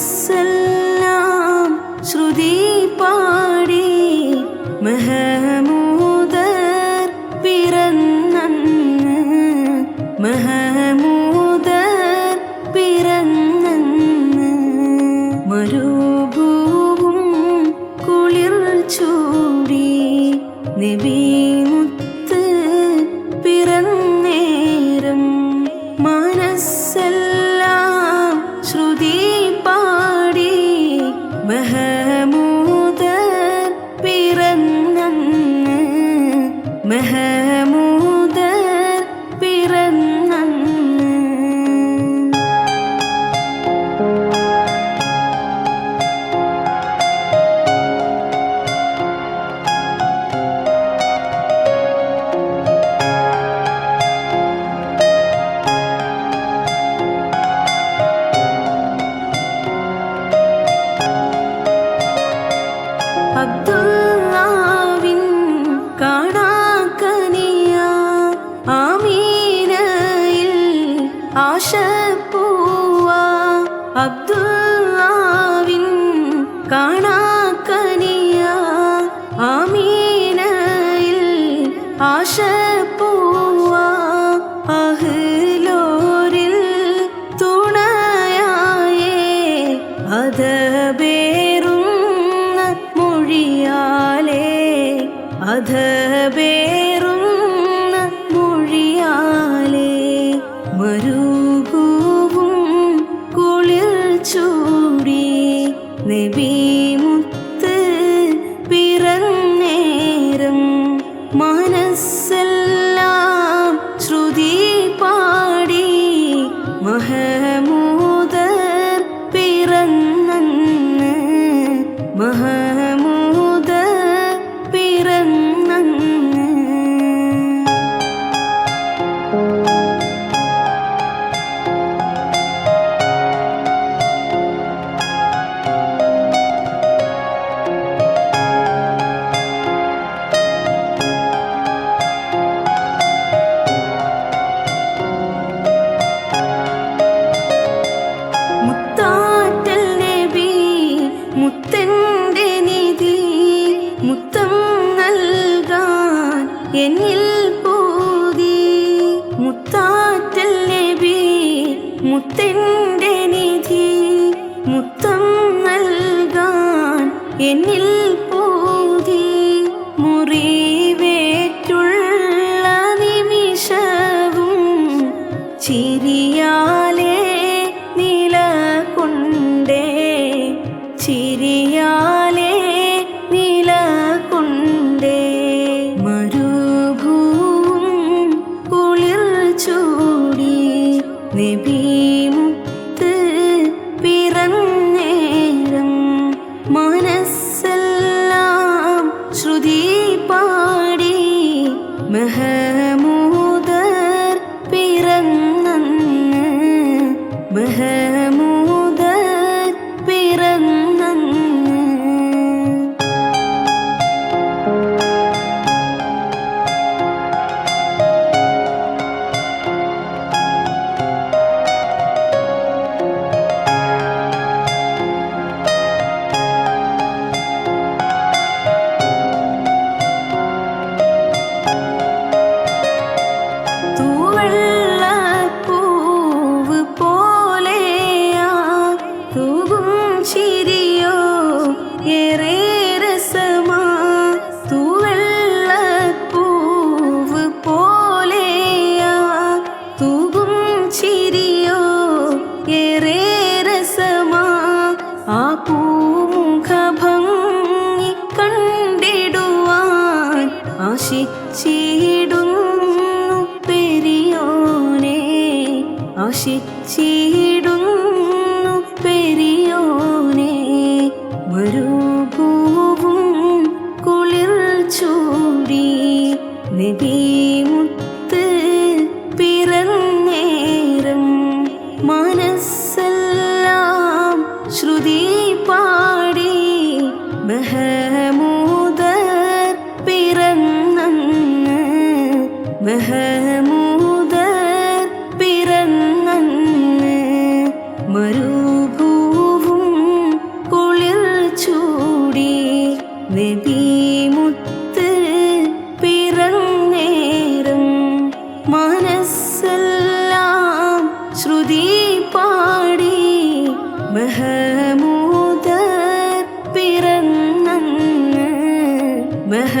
മനസ്സെല്ലാം ശ്രുതി പാടി. മഹമൂദർ പിറന്നു മഹമൂദർ അബ്ദുല്ലാവിൻ കാണാക്കനിയ ആമീനയിൽ തുണയായേ അതബേറുന്ന മൊഴിയാലേ അതബേറുന്ന നബിമുത്ത് മുത്തന്റെ നിധി മുത്തം നൽകാൻ എന്നിൽ പൂതി മുറിവേറ്റുള്ള നിമിഷവും ചിരിയാലേ നില കൊണ്ടേ നിലകൊണ്ടേ ആശിച്ചിടുന്നു പെരിയോനെ. ആശിച്ചിടുന്നു പെരിയോനെ. വരൂ പൂവും കുളിർ ചൂടി നബിമുത്ത് പിറന്നേരം മനസ്സെല്ലാം ശ്രുതി പാടി ബഹ മഹമൂദർ പിറന്നന്ന് മരുഭൂവും കുളിർ ചൂടി നദിമുത്ത് പിറന്നേരം മനസ്സെല്ലാം ശ്രുതി പാടി മഹമൂദർ പിറന്നന്ന് മഹ